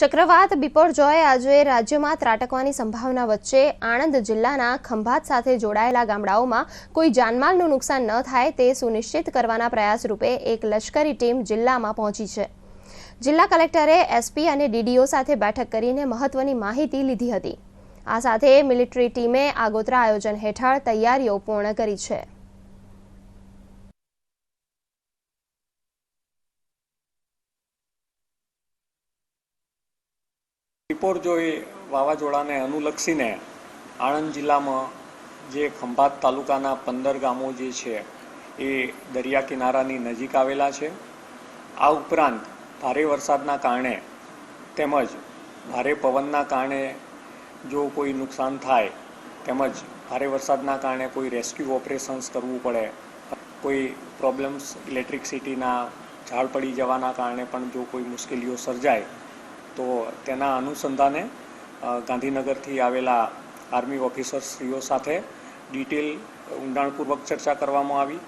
ચક્રવાત બિપોરજોય આજે રાજ્યમાં ત્રાટકવાની સંભાવના વચ્ચે આણંદ જિલ્લાના ખંભાત સાથે જોડાયેલા ગામડાઓમાં કોઈ જાનમાલનું નુકસાન ન થાય તે સુનિશ્ચિત કરવાના પ્રયાસ રૂપે એક લશ્કરી ટીમ જિલ્લામાં પહોંચી છે. જિલ્લા કલેક્ટરે એસપી અને ડીડીઓ સાથે બેઠક કરીને મહત્વની માહિતી લીધી હતી. આ સાથે મિલિટરી ટીમે આગોતરા આયોજન હેઠળ તૈયારીઓ પૂર્ણ કરી છે. બિપોરજોય વાવાઝોડાને અનુલક્ષીને આણંદ જિલ્લામાં જે ખંભાત તાલુકાના પંદર ગામો જે છે એ દરિયા કિનારાની નજીક આવેલા છે. આ ઉપરાંત ભારે વરસાદના કારણે તેમજ ભારે પવનના કારણે જો કોઈ નુકસાન થાય તેમજ ભારે વરસાદના કારણે કોઈ રેસ્ક્યુ ઓપરેશન્સ કરવું પડે, કોઈ પ્રોબ્લેમ્સ ઇલેક્ટ્રિસિટીના ઝાડ પડી જવાના કારણે પણ જો કોઈ મુશ્કેલીઓ સર્જાય તો તેના અનુસંધાને ગાંધીનગરથી આવેલા આર્મી ઓફિસરશ્રીઓ સાથે ડિટેલ ઊંડાણપૂર્વક ચર્ચા કરવામાં આવી.